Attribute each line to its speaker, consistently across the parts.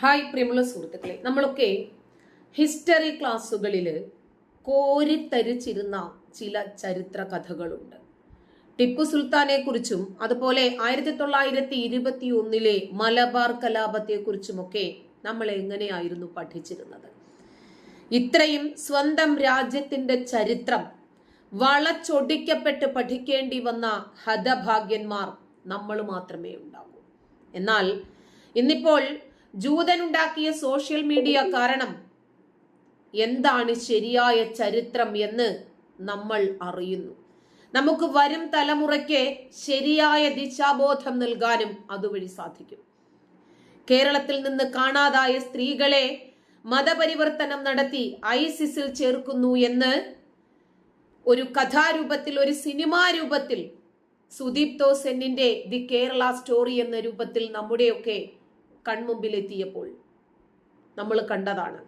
Speaker 1: Hi പ്രിയമുള്ള സുഹൃത്തുക്കളെ നമ്മളൊക്കെ ഹിസ്റ്ററി ക്ലാസ്സുകളിൽ കോരിത്തരിച്ചിരുന്ന ചില ചരിത്ര കഥകളുണ്ട്. ടിപ്പു സുൽത്താനെക്കുറിച്ചും അതുപോലെ ആയിരത്തി തൊള്ളായിരത്തി ഇരുപത്തി ഒന്നിലെ മലബാർ കലാപത്തെക്കുറിച്ചുമൊക്കെ നമ്മൾ എങ്ങനെയായിരുന്നു പഠിച്ചിരുന്നത്? ഇത്രയും സ്വന്തം രാജ്യത്തിന്റെ ചരിത്രം വളച്ചൊടിക്കപ്പെട്ട് പഠിക്കേണ്ടി വന്ന ഹതഭാഗ്യന്മാർ നമ്മൾ മാത്രമേ ഉണ്ടാകൂ. എന്നാൽ ഇന്നിപ്പോൾ ജൂതനുണ്ടാക്കിയ സോഷ്യൽ മീഡിയ കാരണം എന്താണ് ശരിയായ ചരിത്രം എന്ന് നമ്മൾ അറിയുന്നു. നമുക്ക് വരും തലമുറയ്ക്ക് ശരിയായ ദിശാബോധം നൽകാനും അതുവഴി സാധിക്കും. കേരളത്തിൽ നിന്ന് കാണാതായ സ്ത്രീകളെ മതപരിവർത്തനം നടത്തി ഐസിസിൽ ചേർക്കുന്നു എന്ന് ഒരു കഥാരൂപത്തിൽ ഒരു സിനിമാ രൂപത്തിൽ സുദീപ് തോസെന്നിന്റെ ദി കേരള സ്റ്റോറി എന്ന രൂപത്തിൽ നമ്മുടെയൊക്കെ കൺമുമ്പിലെത്തിയപ്പോൾ നമ്മൾ കണ്ടതാണ്.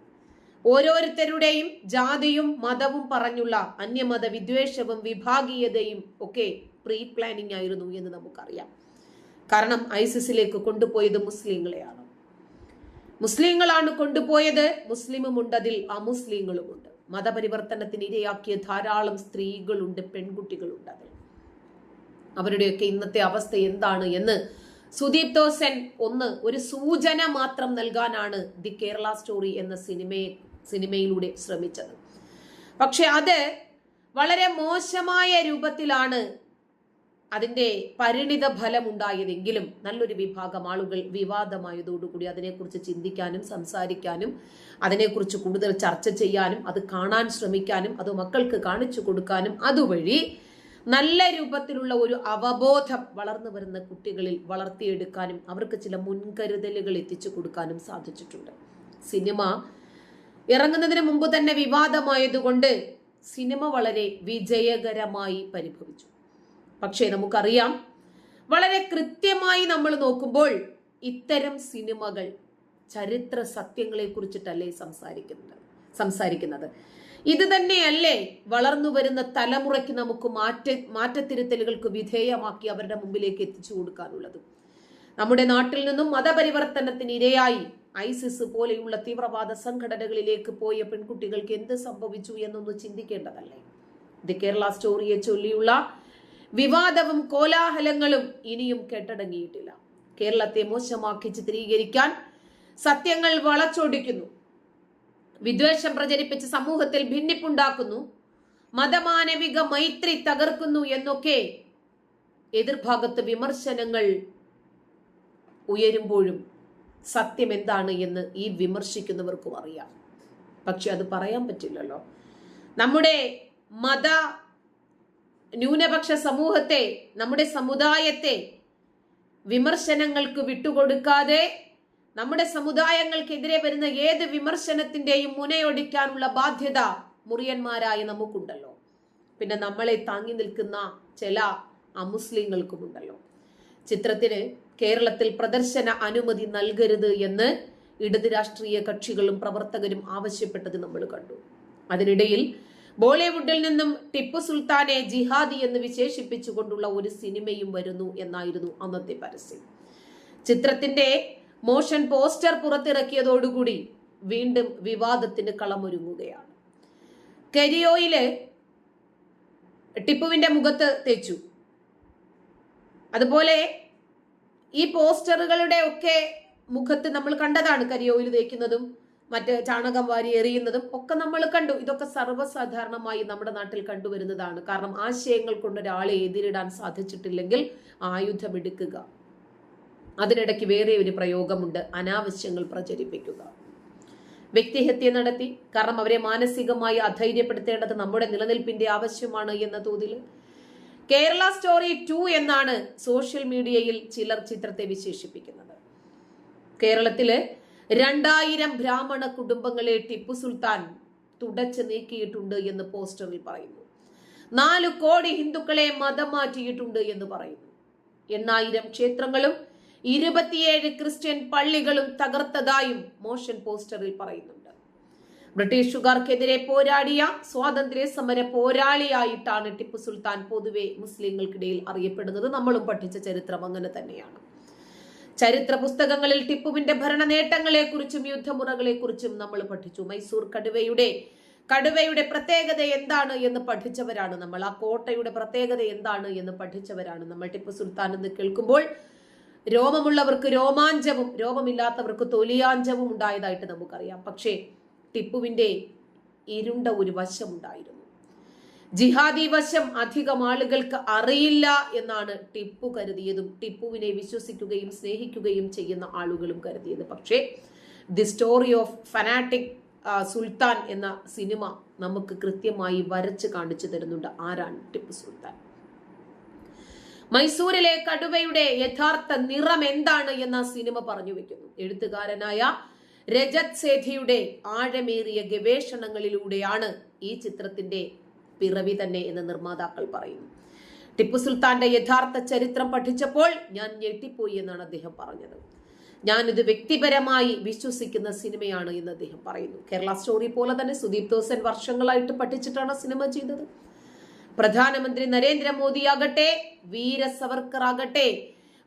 Speaker 1: ഓരോരുത്തരുടെയും ജാതിയും മതവും പറഞ്ഞുള്ള അന്യമത വിദ്വേഷവും വിഭാഗീയതയും ഒക്കെ പ്രീ പ്ലാനിംഗ് ആയിരുന്നു എന്ന് നമുക്കറിയാം. കാരണം ഐസിസിലേക്ക് കൊണ്ടുപോയത് മുസ്ലിങ്ങളെയാണ്. മുസ്ലിങ്ങളാണ് കൊണ്ടുപോയത് മുസ്ലിമുമുണ്ട് അതിൽ അമുസ്ലിങ്ങളുമുണ്ട്. മതപരിവർത്തനത്തിന് ഇരയാക്കിയ ധാരാളം സ്ത്രീകളുണ്ട് പെൺകുട്ടികളുണ്ട് അതിൽ. അവരുടെയൊക്കെ ഇന്നത്തെ അവസ്ഥ എന്താണ് എന്ന് സുദീപ് തോസൻ ഒന്ന് ഒരു സൂചന മാത്രം നൽകാനാണ് ദി കേരള സ്റ്റോറി എന്ന സിനിമയെ സിനിമയിലൂടെ ശ്രമിച്ചത്. പക്ഷെ അത് വളരെ മോശമായ രൂപത്തിലാണ് അതിന്റെ പരിണിത ഫലം ഉണ്ടായതെങ്കിലും നല്ലൊരു വിഭാഗം ആളുകൾ വിവാദമായതോടുകൂടി അതിനെക്കുറിച്ച് ചിന്തിക്കാനും സംസാരിക്കാനും അതിനെക്കുറിച്ച് കൂടുതൽ ചർച്ച ചെയ്യാനും അത് കാണാൻ ശ്രമിക്കാനും അത് മക്കൾക്ക് കാണിച്ചു കൊടുക്കാനും അതുവഴി നല്ല രൂപത്തിലുള്ള ഒരു അവബോധം വളർന്നു വരുന്ന കുട്ടികളിൽ വളർത്തിയെടുക്കാനും അവർക്ക് ചില മുൻകരുതലുകൾ എത്തിച്ചു കൊടുക്കാനും സാധിച്ചിട്ടുണ്ട്. സിനിമ ഇറങ്ങുന്നതിന് മുമ്പ് തന്നെ വിവാദമായതുകൊണ്ട് സിനിമ വളരെ വിജയകരമായി പരിഭവിച്ചു. പക്ഷേ നമുക്കറിയാം വളരെ കൃത്യമായി നമ്മൾ നോക്കുമ്പോൾ ഇത്തരം സിനിമകൾ ചരിത്ര സത്യങ്ങളെ കുറിച്ചിട്ടല്ലേ സംസാരിക്കുന്നത്? സംസാരിക്കുന്നത്. ഇത് തന്നെയല്ലേ വളർന്നു വരുന്ന തലമുറയ്ക്ക് നമുക്ക് മാറ്റ മാറ്റത്തിരുത്തലുകൾക്ക് വിധേയമാക്കി അവരുടെ മുമ്പിലേക്ക് എത്തിച്ചു കൊടുക്കാനുള്ളത്. നമ്മുടെ നാട്ടിൽ നിന്നും മതപരിവർത്തനത്തിന് ഇരയായി ഐസിസ് പോലെയുള്ള തീവ്രവാദ സംഘടനകളിലേക്ക് പോയ പെൺകുട്ടികൾക്ക് എന്ത് സംഭവിച്ചു എന്നൊന്ന് ചിന്തിക്കേണ്ടതല്ലേ? ദി കേരള സ്റ്റോറിയെ ചൊല്ലിയുള്ള വിവാദവും കോലാഹലങ്ങളും ഇനിയും കെട്ടടങ്ങിയിട്ടില്ല. കേരളത്തെ മോശമാക്കി ചിത്രീകരിക്കാൻ സത്യങ്ങൾ വളച്ചൊടിക്കുന്നു. വിദ്വേഷം പ്രചരിപ്പിച്ച് സമൂഹത്തിൽ ഭിന്നിപ്പുണ്ടാക്കുന്നു. മതമാനവിക മൈത്രി തകർക്കുന്നു എന്നൊക്കെ എതിർഭാഗത്ത് വിമർശനങ്ങൾ ഉയരുമ്പോഴും സത്യം എന്താണ് എന്ന് ഈ വിമർശിക്കുന്നവർക്കും അറിയാം. പക്ഷെ അത് പറയാൻ പറ്റില്ലല്ലോ. നമ്മുടെ മത ന്യൂനപക്ഷ സമൂഹത്തെ നമ്മുടെ സമുദായത്തെ വിമർശനങ്ങൾക്ക് വിട്ടുകൊടുക്കാതെ നമ്മുടെ സമുദായങ്ങൾക്കെതിരെ വരുന്ന ഏത് വിമർശനത്തിന്റെയും മുനയൊടിക്കാനുള്ള ബാധ്യത മുറിയന്മാരായ നമുക്കുണ്ടല്ലോ. പിന്നെ നമ്മളെ താങ്ങി നിൽക്കുന്ന ചില അമുസ്ലിങ്ങൾക്കുമുണ്ടല്ലോ. ചിത്രത്തിന് കേരളത്തിൽ പ്രദർശന അനുമതി നൽകരുത് എന്ന് ഇടത് രാഷ്ട്രീയ കക്ഷികളും പ്രവർത്തകരും ആവശ്യപ്പെട്ടത് നമ്മൾ കണ്ടു. അതിനിടയിൽ ബോളിവുഡിൽ നിന്നും ടിപ്പു സുൽത്താനെ ജിഹാദി എന്ന് വിശേഷിപ്പിച്ചുകൊണ്ടുള്ള ഒരു സിനിമയും വരുന്നു എന്നായിരുന്നു അന്നത്തെ പരസ്യം. ചിത്രത്തിന്റെ മോഷൻ പോസ്റ്റർ പുറത്തിറക്കിയതോടുകൂടി വീണ്ടും വിവാദത്തിന് കളമൊരുങ്ങുകയാണ്. കരിയോയിൽ ടിപ്പുവിന്റെ മുഖത്ത് തേച്ചു. അതുപോലെ ഈ പോസ്റ്ററുകളുടെ ഒക്കെ മുഖത്ത് നമ്മൾ കണ്ടതാണ് കരിയോയിൽ തേക്കുന്നതും മറ്റ് ചാണകം വാരി എറിയുന്നതും ഒക്കെ നമ്മൾ കണ്ടു. ഇതൊക്കെ സർവസാധാരണമായി നമ്മുടെ നാട്ടിൽ കണ്ടുവരുന്നതാണ്. കാരണം ആശയങ്ങൾ കൊണ്ട് ഒരാളെ എതിരിടാൻ സാധിച്ചിട്ടില്ലെങ്കിൽ ആയുധമെടുക്കുക. അതിനിടയ്ക്ക് വേറെ ഒരു പ്രയോഗമുണ്ട്. അനാവശ്യങ്ങൾ പ്രചരിപ്പിക്കുക. വ്യക്തിഹത്യ നടത്തി കാരണം അവരെ മാനസികമായി അധൈര്യപ്പെടുത്തേണ്ടത് നമ്മുടെ നിലനിൽപ്പിന്റെ ആവശ്യമാണ് എന്ന തോതിൽ. കേരള സ്റ്റോറി ടു എന്നാണ് സോഷ്യൽ മീഡിയയിൽ ചിലർ ചിത്രത്തെ വിശേഷിപ്പിക്കുന്നത്. കേരളത്തിലെ രണ്ടായിരം ബ്രാഹ്മണ കുടുംബങ്ങളെ ടിപ്പു സുൽത്താൻ തുടച്ചു നീക്കിയിട്ടുണ്ട് എന്ന് പോസ്റ്ററിൽ പറയുന്നു. നാല് കോടി ഹിന്ദുക്കളെ മതം മാറ്റിയിട്ടുണ്ട് എന്ന് പറയുന്നു. എണ്ണായിരം ക്ഷേത്രങ്ങളും ഇരുപത്തിയേഴ് ക്രിസ്ത്യൻ പള്ളികളും തകർത്തതായും മോഷൻ പോസ്റ്ററിൽ പറയുന്നുണ്ട്. ബ്രിട്ടീഷുകാർക്കെതിരെ പോരാടിയ സ്വാതന്ത്ര്യ സമര പോരാളിയായിട്ടാണ് ടിപ്പു സുൽത്താൻ പൊതുവെ മുസ്ലിങ്ങൾക്കിടയിൽ അറിയപ്പെടുന്നത്. നമ്മളും പഠിച്ച ചരിത്രം അങ്ങനെ തന്നെയാണ്. ചരിത്ര പുസ്തകങ്ങളിൽ ടിപ്പുവിന്റെ ഭരണ നേട്ടങ്ങളെക്കുറിച്ചും യുദ്ധമുറകളെക്കുറിച്ചും നമ്മൾ പഠിച്ചു. മൈസൂർ കടുവയുടെ കടുവയുടെ പ്രത്യേകത എന്താണ് എന്ന് പഠിച്ചവരാണ് നമ്മൾ. ആ കോട്ടയുടെ പ്രത്യേകത എന്താണ് എന്ന് പഠിച്ചവരാണ് നമ്മൾ. ടിപ്പു സുൽത്താൻ എന്ന് കേൾക്കുമ്പോൾ രോമമുള്ളവർക്ക് രോമാഞ്ചവും രോമമില്ലാത്തവർക്ക് തൊലിയാഞ്ചവും ഉണ്ടായതായിട്ട് നമുക്കറിയാം. പക്ഷേ ടിപ്പുവിന്റെ ഇരുണ്ട ഒരു വശമുണ്ടായിരുന്നു ജിഹാദി വശം അധികം ആളുകൾക്ക് അറിയില്ല എന്നാണ് ടിപ്പു കരുതിയതും ടിപ്പുവിനെ വിശ്വസിക്കുകയും സ്നേഹിക്കുകയും ചെയ്യുന്ന ആളുകളും കരുതിയത്. പക്ഷേ the story of fanatic Sultan എന്ന സിനിമ നമുക്ക് കൃത്യമായി വരച്ച് കാണിച്ചു തരുന്നുണ്ട്. ആരാണ് ടിപ്പു സുൽത്താൻ? മൈസൂരിലെ കടുവയുടെ യഥാർത്ഥ നിറം എന്താണ് എന്ന സിനിമ പറഞ്ഞു വെക്കുന്നു. എഴുത്തുകാരനായ രജത് സേഠിയുടെ ആഴമേറിയ ഗവേഷണങ്ങളിലൂടെയാണ് ഈ ചിത്രത്തിന്റെ പിറവി തന്നെ എന്ന് നിർമ്മാതാക്കൾ പറയുന്നു. ടിപ്പു സുൽത്താന്റെ യഥാർത്ഥ ചരിത്രം പഠിച്ചപ്പോൾ ഞാൻ ഞെട്ടിപ്പോയി എന്നാണ് അദ്ദേഹം പറഞ്ഞത്. ഞാനിത് വ്യക്തിപരമായി വിശ്വസിക്കുന്ന സിനിമയാണ് എന്ന് അദ്ദേഹം പറയുന്നു. കേരള സ്റ്റോറി പോലെ തന്നെ സുദീപ് ദോസൻ വർഷങ്ങളായിട്ട് പഠിച്ചിട്ടാണ് സിനിമ ചെയ്തത്. പ്രധാനമന്ത്രി നരേന്ദ്രമോദി ആകട്ടെ വീര സവർക്കർ ആകട്ടെ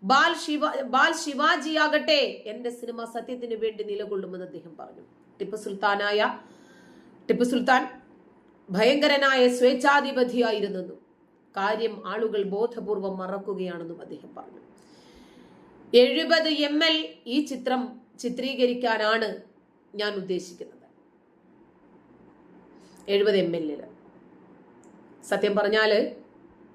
Speaker 1: ബാൽ ശിവ ബാൽ ശിവാജി ആകട്ടെ എന്റെ സിനിമ സത്യത്തിന് വേണ്ടി നിലകൊള്ളുമെന്ന് അദ്ദേഹം പറഞ്ഞു. ടിപ്പു സുൽത്താനായ ടിപ്പു സുൽത്താൻ ഭയങ്കരനായ സ്വേച്ഛാധിപതിയായിരുന്നെന്നും കാര്യം ആളുകൾ ബോധപൂർവം മറക്കുകയാണെന്നും അദ്ദേഹം പറഞ്ഞു. എഴുപത് എം എൽ ഈ ചിത്രം ചിത്രീകരിക്കാനാണ് ഞാൻ ഉദ്ദേശിക്കുന്നത്. എഴുപത് എം എല്ലിൽ സത്യം പറഞ്ഞാൽ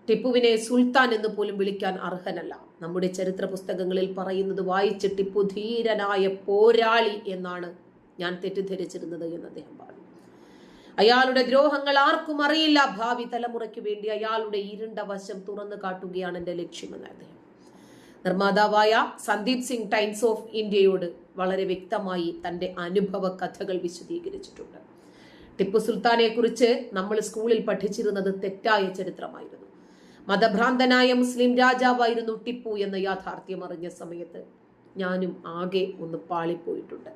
Speaker 1: ടിപ്പുവിനെ സുൽത്താൻ എന്ന് പോലും വിളിക്കാൻ അർഹനല്ല. നമ്മുടെ ചരിത്ര പുസ്തകങ്ങളിൽ പറയുന്നത് വായിച്ച് ടിപ്പു ധീരനായ പോരാളി എന്നാണ് ഞാൻ തെറ്റിദ്ധരിച്ചിരുന്നത് എന്ന് അദ്ദേഹം പറഞ്ഞു. അയാളുടെ ദ്രോഹങ്ങൾ ആർക്കും അറിയില്ല. ഭാവി തലമുറയ്ക്ക് വേണ്ടി അയാളുടെ ഇരുണ്ട വശം തുറന്നു കാട്ടുകയാണ് എന്റെ ലക്ഷ്യമെന്ന് അദ്ദേഹം. നിർമ്മാതാവായ സന്ദീപ് സിംഗ് ടൈംസ് ഓഫ് ഇന്ത്യയോട് വളരെ വ്യക്തമായി തന്റെ അനുഭവ കഥകൾ വിശദീകരിച്ചിട്ടുണ്ട്. ടിപ്പു സുൽത്താനെ കുറിച്ച് നമ്മൾ സ്കൂളിൽ പഠിച്ചിരുന്നത് തെറ്റായ ചരിത്രമായിരുന്നു. മതഭ്രാന്തനായ മുസ്ലിം രാജാവായിരുന്നു ടിപ്പു എന്ന യാഥാർത്ഥ്യം അറിഞ്ഞ സമയത്ത് ഞാനും ആകെ ഒന്ന് പാളിപ്പോയിട്ടുണ്ട്.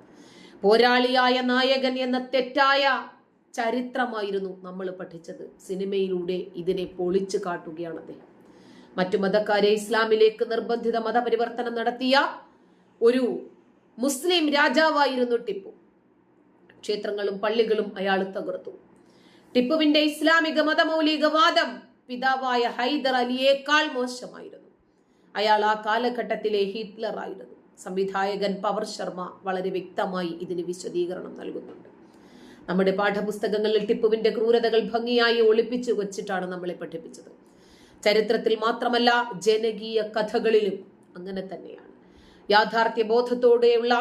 Speaker 1: പോരാളിയായ നായകൻ എന്ന തെറ്റായ ചരിത്രമായിരുന്നു നമ്മൾ പഠിച്ചത്. സിനിമയിലൂടെ ഇതിനെ പൊളിച്ചു കാട്ടുകയാണ് അദ്ദേഹം. മറ്റു മതക്കാരെ ഇസ്ലാമിലേക്ക് നിർബന്ധിത മതപരിവർത്തനം നടത്തിയ ഒരു മുസ്ലിം രാജാവായിരുന്നു ടിപ്പു. ക്ഷേത്രങ്ങളും പള്ളികളും അയാൾ തകർത്തു. ടിപ്പുവിന്റെ ഇസ്ലാമിക മതമൗലികവാദം പിതാവായ ഹൈദർ അലിയേക്കാൾ മോശമായിരുന്നു. അയാൾ ആ കാലഘട്ടത്തിലെ ഹിറ്റ്ലർ ആയിരുന്നു. സംവിധായകൻ പവർ ശർമ്മ വളരെ വ്യക്തമായി ഇതിന് വിശദീകരണം നൽകുന്നുണ്ട്. നമ്മുടെ പാഠപുസ്തകങ്ങളിൽ ടിപ്പുവിന്റെ ക്രൂരതകൾ ഭംഗിയായി ഒളിപ്പിച്ചു വച്ചിട്ടാണ് നമ്മളെ പഠിപ്പിച്ചത്. ചരിത്രത്തിൽ മാത്രമല്ല ജനകീയ കഥകളിലും അങ്ങനെ തന്നെയാണ്. യാഥാർത്ഥ്യ ബോധത്തോടെയുള്ള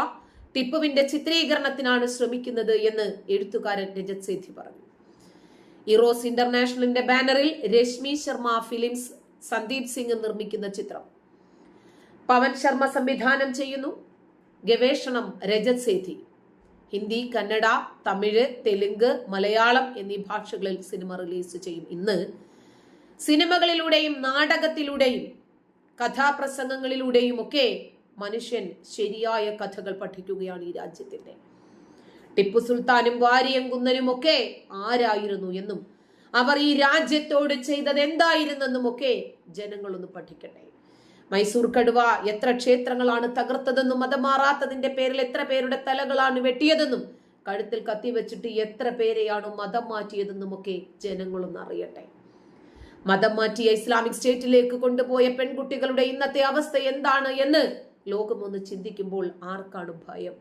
Speaker 1: ടിപ്പുവിന്റെ ചിത്രീകരണത്തിനാണ് ശ്രമിക്കുന്നത് എന്ന് എഴുത്തുകാരൻ രജത് സേഥി പറഞ്ഞു. ഇറോസ് ഇന്റർനാഷണലിന്റെ ബാനറിൽ രശ്മി ശർമ്മ ഫിലിംസ് സന്ദീപ് സിംഗ് നിർമ്മിക്കുന്ന ചിത്രം. പവൻ ശർമ്മ സംവിധാനം ചെയ്യുന്നു. ഗവേഷണം രജത് സേഥി ഹിന്ദി കന്നഡ തമിഴ് തെലുങ്ക് മലയാളം എന്നീ ഭാഷകളിൽ സിനിമ റിലീസ് ചെയ്യും. ഇന്ന് സിനിമകളിലൂടെയും നാടകത്തിലൂടെയും കഥാപ്രസംഗങ്ങളിലൂടെയും ഒക്കെ മനുഷ്യൻ ശരിയായ കഥകൾ പഠിക്കുകയാണ് ഈ രാജ്യത്തിന്റെ. ടിപ്പു സുൽത്താനും വാരിയം കുന്നനും ഒക്കെ ആരായിരുന്നു എന്നും അവർ ഈ രാജ്യത്തോട് ചെയ്തത് എന്തായിരുന്നെന്നും ഒക്കെ ജനങ്ങളൊന്ന് പഠിക്കട്ടെ. മൈസൂർ കടുവ എത്ര ക്ഷേത്രങ്ങളാണ് തകർത്തതെന്നും മതം മാറാത്തതിന്റെ പേരിൽ എത്ര പേരുടെ തലകളാണ് വെട്ടിയതെന്നും കഴുത്തിൽ കത്തി വെച്ചിട്ട് എത്ര പേരെയാണ് മതം മാറ്റിയതെന്നും ഒക്കെ ജനങ്ങളൊന്ന് അറിയട്ടെ. മതം മാറ്റിയ ഇസ്ലാമിക് സ്റ്റേറ്റിലേക്ക് കൊണ്ടുപോയ പെൺകുട്ടികളുടെ ഇന്നത്തെ അവസ്ഥ എന്താണ് എന്ന് ലോകമൊന്ന് ചിന്തിക്കുമ്പോൾ ആർക്കാണ് ഭയം?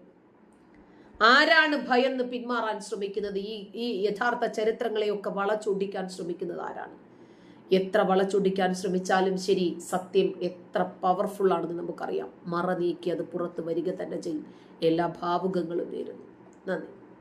Speaker 1: ആരാണ് ഭയന്ന് പിന്മാറാൻ ശ്രമിക്കുന്നത്? ഈ ഈ യഥാർത്ഥ ചരിത്രങ്ങളെയൊക്കെ വളച്ചൊടിക്കാൻ ശ്രമിക്കുന്നത് ആരാണ്? എത്ര വളച്ചൊടിക്കാൻ ശ്രമിച്ചാലും ശരി സത്യം എത്ര പവർഫുൾ ആണെന്ന് നമുക്കറിയാം. മറ നീക്കി അത് പുറത്ത് വരിക തന്നെ ചെയ്യും. എല്ലാ ഭാവുകങ്ങളും നേരുന്നു. നന്ദി.